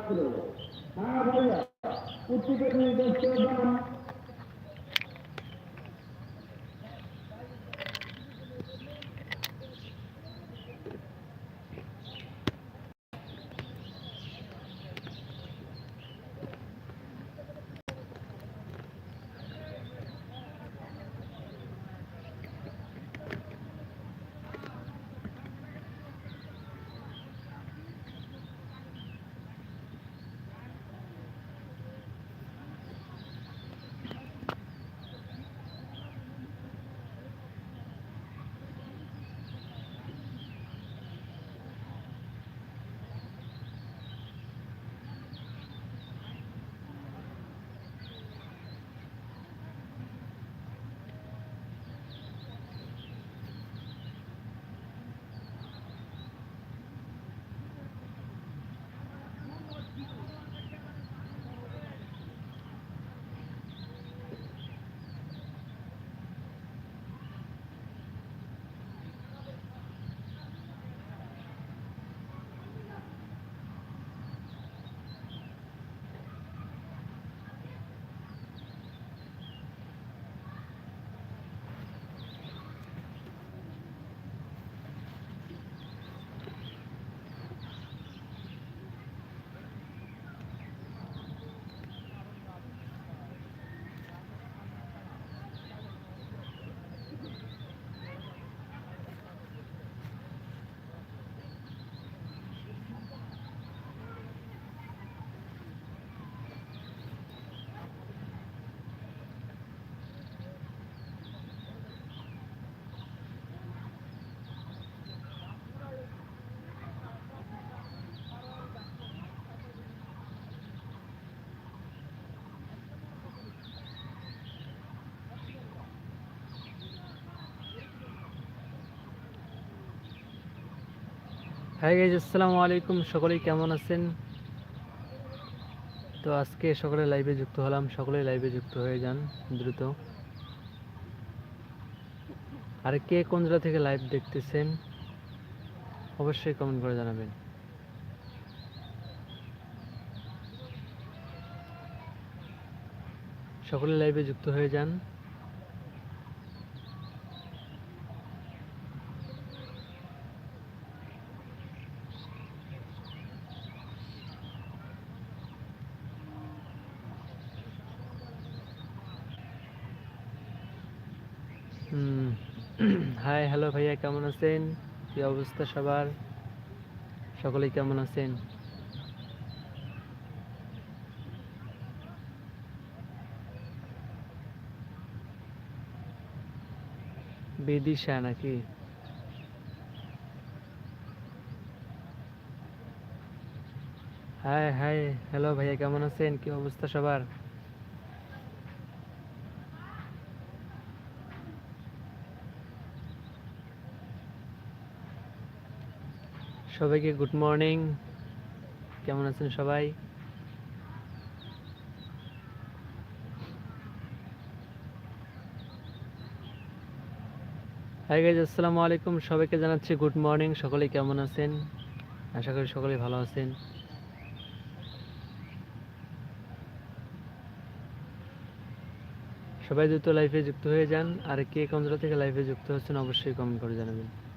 মাত্র হ্যাঁ ভাইয়া প্রত্যেকের হাই গাইজ আসসালামু আলাইকুম। সকলেই কেমন আছেন? তো আজকে সকলে লাইভে যুক্ত হলাম। সকলেই লাইভে যুক্ত হয়ে যান, দ্রুত। আর কে কোন জায়গা থেকে লাইভ দেখতেছেন, অবশ্যই কমেন্ট করে জানাবেন। সকলে লাইভে যুক্ত হয়ে যান হুম হাই হ্যালো ভাইয়া কেমন আছেন? কি অবস্থা সবার? সকলেই কেমন আছেন? বিদিশা নাকি? হাই হাই হ্যালো ভাইয়া, কেমন আছেন? কি অবস্থা সবার? সবাইকে গুড মর্নিং। কেমন আছেন সবাই? হাই গাইজ আসসালামু আলাইকুম। সবাইকে জানাচ্ছি গুড মর্নিং। সকলে কেমন আছেন? আশা করি সকলে ভালো আছেন। সবাই দ্রুত লাইফে যুক্ত হয়ে যান। আর কে কোন থেকে লাইফে যুক্ত হচ্ছেন, অবশ্যই কমেন্ট করে জানাবেন।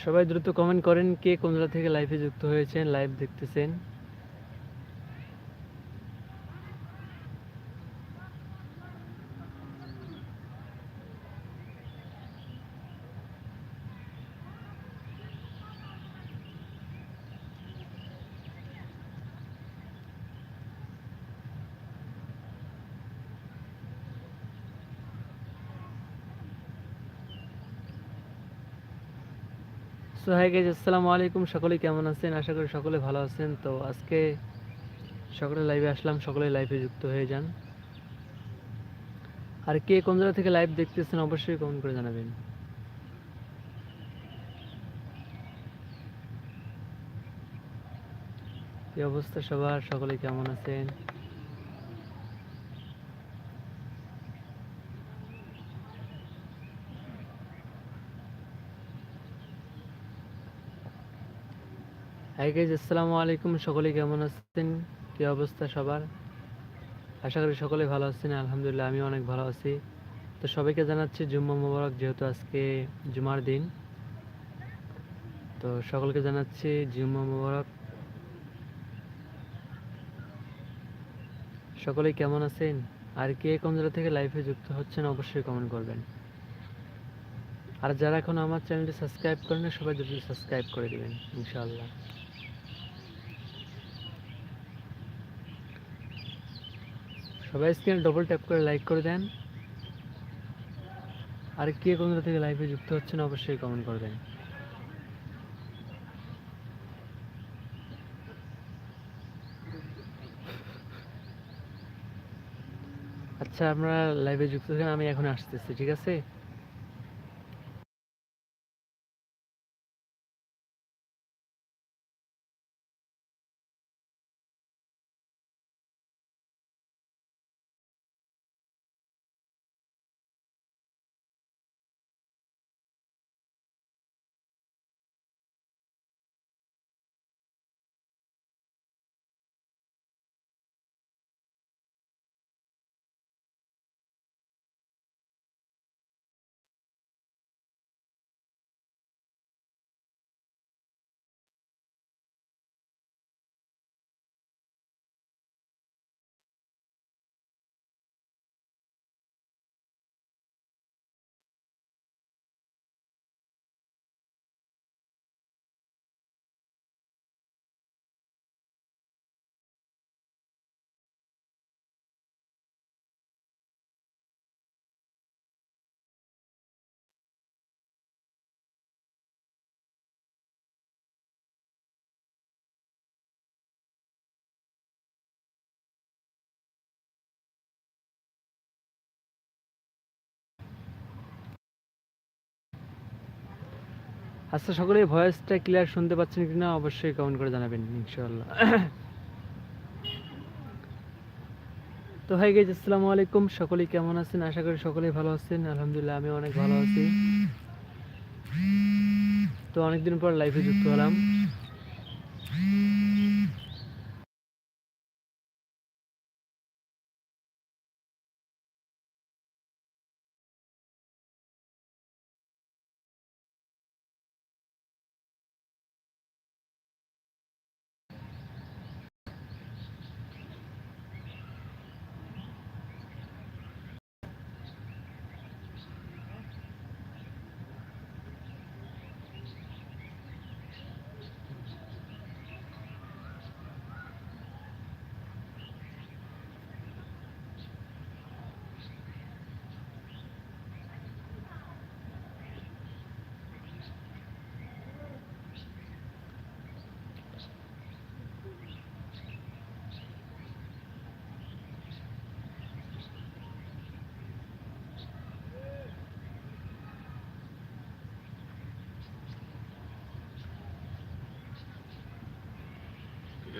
সবাই দ্রুত কমেন্ট করেন কে কোন জেলা থেকে লাইভে যুক্ত হয়েছেন লাইভ দেখতেছেন। সো হাই গাইজ আসসালামু আলাইকুম। সকলে কেমন আছেন? আশা করি সকলে ভালো আছেন। তো আজকে সকলে লাইভে আসলাম, সকলে লাইভে যুক্ত হয়ে যান। আর কে কোন জায়গা থেকে লাইভ দেখতেছেন, অবশ্যই কমেন্ট করে জানাবেন। কি অবস্থা সবার? সকলে কেমন আছেন? হাই আসসালামু আলাইকুম। সকলে কেমন আছেন? কি অবস্থা সবার? আশা করি সকলে ভালো আছেন। আলহামদুলিল্লাহ আমি অনেক ভালো আছি। তো সবাইকে জানাচ্ছি জুম্মা মোবারক, যেহেতু আজকে জুমার দিন। তো সকলকে জানাচ্ছি জুম্মা মোবারক। সকলে কেমন আছেন? আর কে কোন জায়গা থেকে লাইভে যুক্ত হচ্ছেন, অবশ্যই কমেন্ট করবেন। আর যারা এখন আমার চ্যানেলটি সাবস্ক্রাইব করেন সবাই যদি সাবস্ক্রাইব করে দিবেন, ইনশাআল্লাহ। সবাই স্ক্রিনে ডবল ট্যাপ করে লাইক করে দেন। আর কে কোনটা থেকে লাইভে যুক্ত হচ্ছেন অবশ্যই কমেন্ট করে দেন। আচ্ছা আমরা লাইভে যুক্ত থাকেন আমি এখন আসতেছি, ঠিক আছে? আচ্ছা সকলে ভয়েসটা ক্লিয়ার শুনতে পাচ্ছেন কি না অবশ্যই কমেন্ট করে জানাবেন ইনশাল্লাহ তো হাই গাইজ আসসালামু আলাইকুম। সকলেই কেমন আছেন? আশা করি সকলেই ভালো আছেন। আলহামদুলিল্লাহ, আমি অনেক ভালো আছি। তো অনেকদিন পর লাইফে যুক্ত হলাম।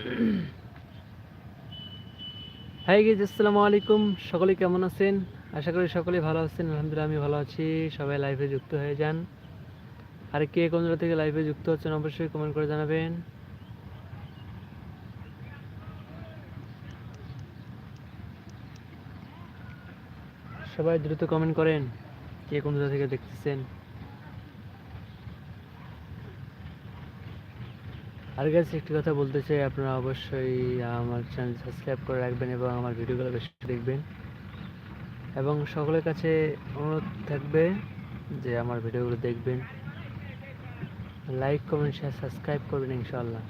হাই গেজ আসসালামু আলাইকুম। সকলে কেমন আছেন? আশা করি সকলে ভালো আছেন। আলহামদুলিল্লাহ আমি ভালো আছি। সবাই লাইভে যুক্ত হয়ে যান। আর কে কোন জায়গা থেকে লাইভে যুক্ত হচ্ছেন অবশ্যই কমেন্ট করে জানাবেন। সবাই দ্রুত কমেন্ট করেন, কে কোন জায়গা থেকে দেখতেছেন। আর কাছে একটি কথা বলতে চাই, আপনারা অবশ্যই আমার চ্যানেল সাবস্ক্রাইব করে রাখবেন এবং আমার ভিডিওগুলো বেশি দেখবেন। এবং সকলের কাছে অনুরোধ থাকবে যে আমার ভিডিওগুলো দেখবেন। লাইক কমেন্ট শেয়ার সাবস্ক্রাইব করবেন ইনশাআল্লাহ।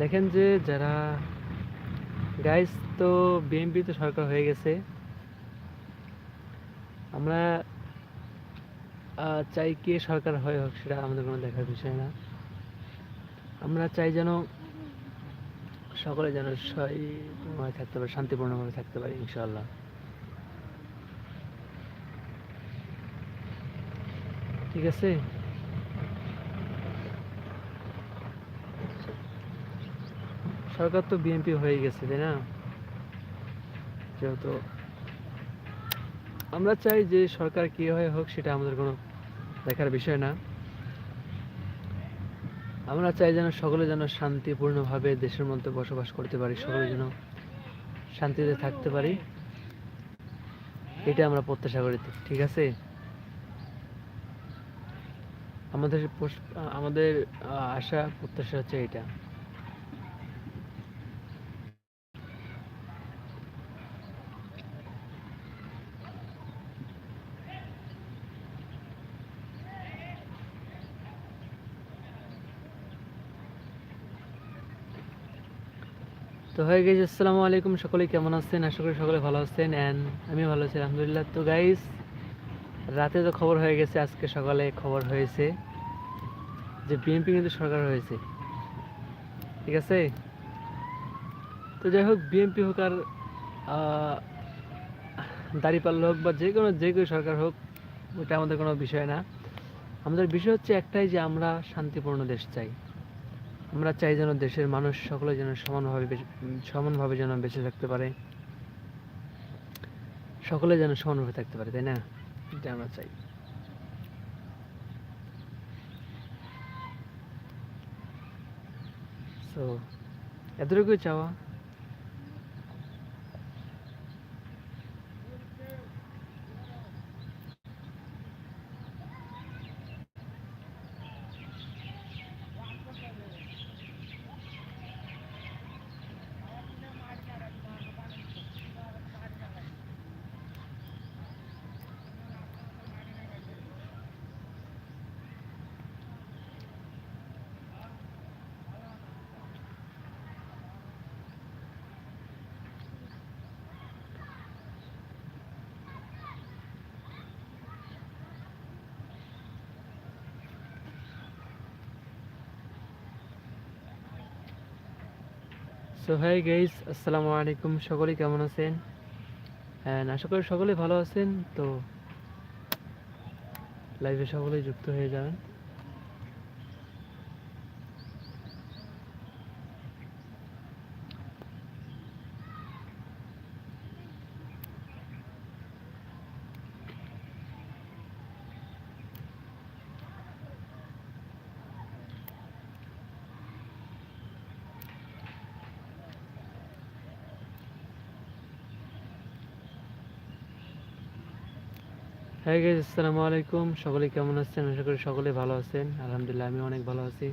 দেখেন যে যারা গাইস তো বিএনপি তো সরকার হয়ে গেছে। আমরা চাই কে সরকার হয় হোক, সেটা আমাদের কোনো দেখার বিষয় না। আমরা চাই যেন সকলে যেন সই থাকতে পারে, শান্তিপূর্ণভাবে থাকতে পারে ইনশাল্লাহ ঠিক আছে? সরকার তো বিএনপি হয়ে গেছে, তাই না? যেহেতু আমরা চাই যে সরকার কি হয় হোক, সেটা আমাদের কোনো দেখার বিষয় না। আমরা চাই যেন সকলে যেন শান্তিপূর্ণভাবে দেশের মধ্যে বসবাস করতে পারি, সকলে যেন শান্তিতে থাকতে পারি। এটা আমরা প্রত্যাশা করি, ঠিক আছে? আমাদের আমাদের আশা, প্রত্যাশা হচ্ছে এটা হয়ে গেছে, আসসালামু আলাইকুম সকলে কেমন আছেন? আশা করি সকলে ভালো আছেন অ্যান্ড আমি ভালো আছি, আলহামদুলিল্লাহ। তো গাইস রাতে তো খবর হয়ে গেছে, আজকে সকালে খবর হয়েছে যে বিএনপি কিন্তু সরকার হয়েছে। ঠিক আছে? তো যাই হোক বিএনপি হোক আর দাঁড়িপাল্লা হোক বা যে কোনো যে কোনো সরকার হোক ওটা আমাদের কোনো বিষয় না। আমাদের বিষয় হচ্ছে একটাই যে আমরা শান্তিপূর্ণ দেশ চাই। আমরা চাই যেন দেশের মানুষ সকলে যেন সমানভাবে সমানভাবে যেন বেঁচে থাকতে পারে। সকলে যেন সমানভাবে থাকতে পারে, তাই না? এটা আমরা চাই। তো এতটুকুই চাওয়া। সো হাই গাইস আসসালামু আলাইকুম সকলে কেমন আছেন? অ্যান্ড আশা করি সকলে ভালো আছেন, তো লাইভে সকলে যুক্ত হয়ে যান হ্যাঁ গাইস আসসালামু আলাইকুম সকলে কেমন আছেন? আশা করি সকলে ভালো আছেন। আলহামদুলিল্লাহ আমি অনেক ভালো আছি।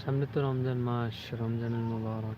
সামনে তো রমজান মাস রমজানের মোবারক।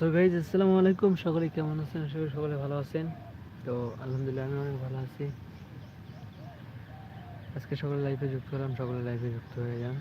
সো গাইজ আসসালামু আলাইকুম। সকলে কেমন আছেন? করি সকলে ভালো আছেন। তো আলহামদুলিল্লাহ, আমি অনেক ভালো আছি। আজকে সকলে লাইফে যুক্ত হলাম, সকলে লাইফে যুক্ত হয়ে যান।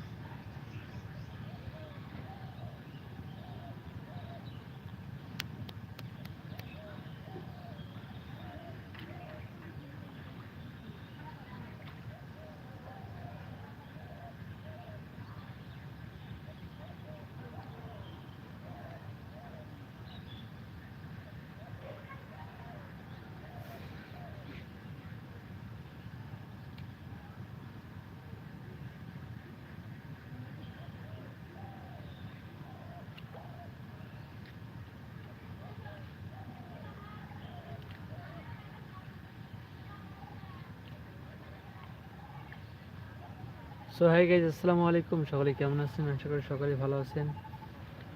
সো হাই গাইজ আসসালামু আলাইকুম। সকলে কেমন আছেন? আশা করি সকলে ভালো আছেন।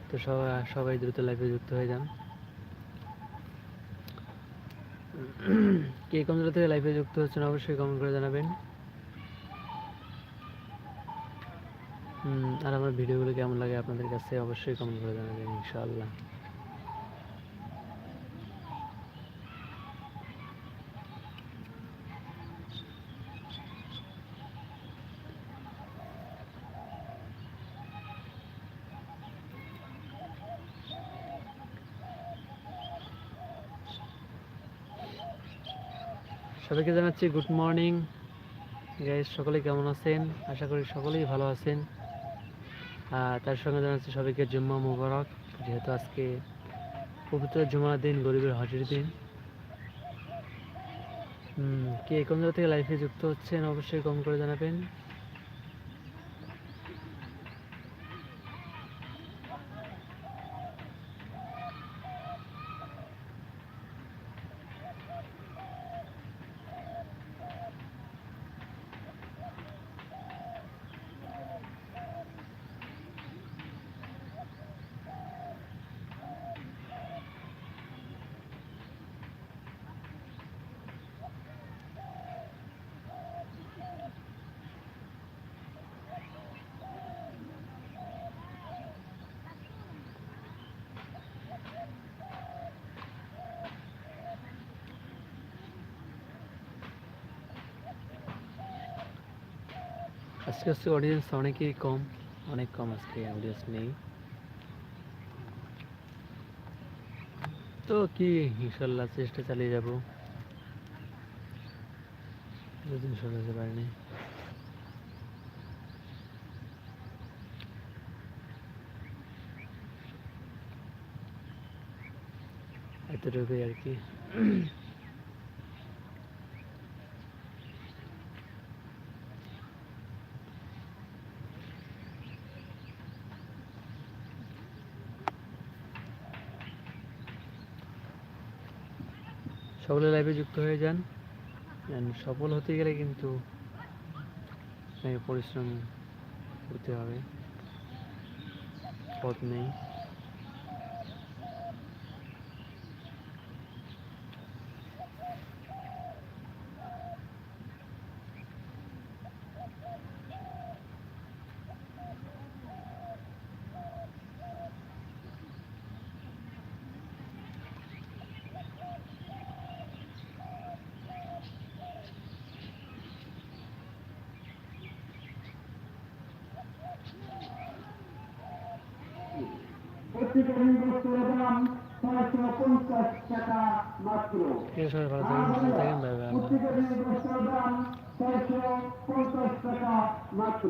তো সবাই সবাই দ্রুত লাইভে যুক্ত হয়ে যান। কে কোন থেকে লাইভে যুক্ত হচ্ছেন অবশ্যই কমেন্ট করে জানাবেন। আর আমার ভিডিওগুলো কেমন লাগে আপনাদের কাছে অবশ্যই কমেন্ট করে জানাবেন, ইনশাআল্লাহ। সবাইকে জানাচ্ছি গুড মর্নিং গাইজ সকলে কেমন আছেন? আশা করি সকলেই ভালো আছেন। আর তার সঙ্গে জানাচ্ছি সবাইকে জুম্মা মুবারক, যেহেতু আজকে পবিত্র জুমার দিন, গরিবের হজের দিন। কে কোন জায়গা থেকে লাইফে যুক্ত হচ্ছেন, অবশ্যই কম করে জানাবেন। আজকে হচ্ছে অডিয়েন্স অনেকই কম, অনেক কম আজকে অডিয়েন্স নেই। তো কি, ইনশাল্লাহ চেষ্টা চালিয়ে যাব। পারিনি এতটুকুই আর কি। সকলে লাইভে যুক্ত হয়ে যান। সফল হতে গেলে কিন্তু পরিশ্রম করতে হবে। পথ নেই। প্রত্যেকের বস্তুর দাম ছয়শো পঞ্চাশ টাকা মাত্র দাম ছয়শো পঞ্চাশ টাকা মাত্র